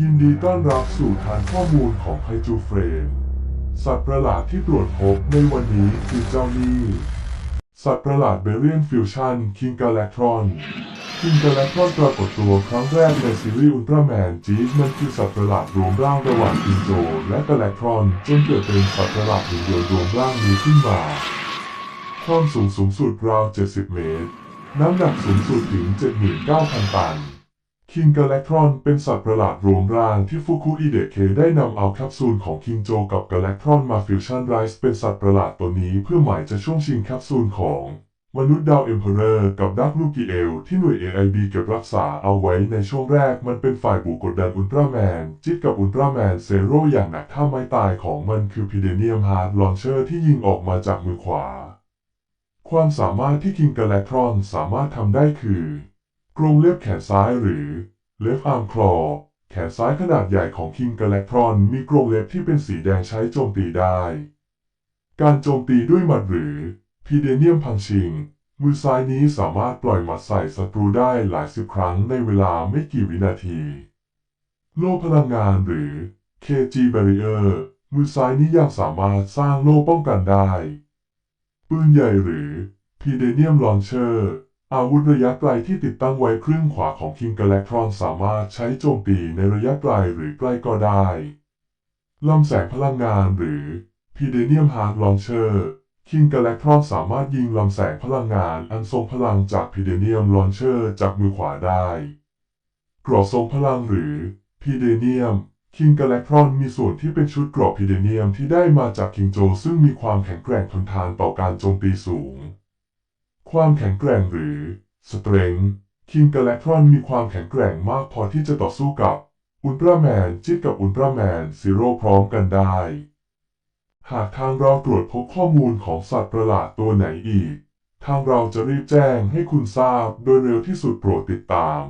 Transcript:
ยินดีต้อนรับสู่ฐานข้อมูลของไคจูเฟรม สัตว์ประหลาดที่ตรวจพบในวันนี้คือเจ้านี่สัตว์ประหลาดเบเรียนฟิวชั่นคิงกาแลทรอนคิงกาแลทรอนปรากฏตัวครั้งแรกในซีรีส์อุลตร้าแมนจีสมันคือสัตว์ประหลาดรวมร่างระหว่างคิงโจและกาแลทรอนจนเกิดเป็นสัตว์ประหลาดหนึ่งเดียวรวมร่างนี้ขึ้นมาความสูงสูงสุดราว 70 เมตร น้ำหนักสูงสุดถึง 79,000 ตัน คิงกาแลทรอนเป็นสัตว์ประหลาดรวมร่างที่ฟุคุอิเดะเคได้นำเอาแคปซูลของคิงโจกับกาแลทรอนมาฟิวชั่นไรส์เป็นสัตว์ประหลาดตัวนี้เพื่อหมายจะช่วงชิงแคปซูลของมนุษย์ดาวเอ็มเพอเรอร์กับดักลูกิเอลที่หน่วย AIB เก็บรักษาเอาไว้ในช่วงแรกมันเป็นฝ่ายบุกกดดันอุลตร้าแมน จิตกับอุลตร้าแมนเซโร่อย่างหนักถ้าไม่ตายของมันคือพีเดเนียมฮาร์ดลอนเชอร์ที่ยิงออกมาจากมือขวา ความสามารถที่คิงกาแลทรอนสามารถทำได้คือ กรงเล็บแขนซ้ายหรือ Left Arm Claw แขนซ้ายขนาดใหญ่ของคิงกาแลทรอนมีกรงเล็บที่เป็นสีแดงใช้โจมตีได้ การโจมตีด้วยหมัดหรือพีเดเนียมพังชิง มือซ้ายนี้สามารถปล่อยหมัดใส่ศัตรูได้หลายสิบครั้งในเวลาไม่กี่วินาที โล่พลังงานหรือ KG Barrier มือซ้ายนี้ยังสามารถสร้างโล่ป้องกันได้ ปืนใหญ่หรือ p d e n i u m Launcher อ อาวุธระยะไกลที่ติดตั้งไว้ครึ่งขวาของ King Galactron สามารถใช้โจมตีในระยะไกลหรือใกล้ก็ได้ลำแสงพลังงานหรือ p d e n i u m Hard Launcher King Galactron สามารถยิงลำแสงพลังงานอันทรงพลังจาก p d e n i u m Launcher จากมือขวาได้กรอบทรงพลังหรือ p d e n i u m King Galactron มีส่วนที่เป็นชุดกรอบ p d e n i u m ที่ได้มาจาก King Joe ซึ่งมีความแข็งแกร่งทนทานต่อการโจมตีสูง ความแข็งแกร่งหรือ Strength King Galactron มีความแข็งแกร่งมากพอที่จะต่อสู้กับอุลตร้าแมนจิตกับอุลตร้าแมนซีโร่พร้อมกันได้ หากทางเราตรวจพบข้อมูลของสัตว์ประหลาดตัวไหนอีก ทางเราจะรีบแจ้งให้คุณทราบโดยเร็วที่สุดโปรดติดตาม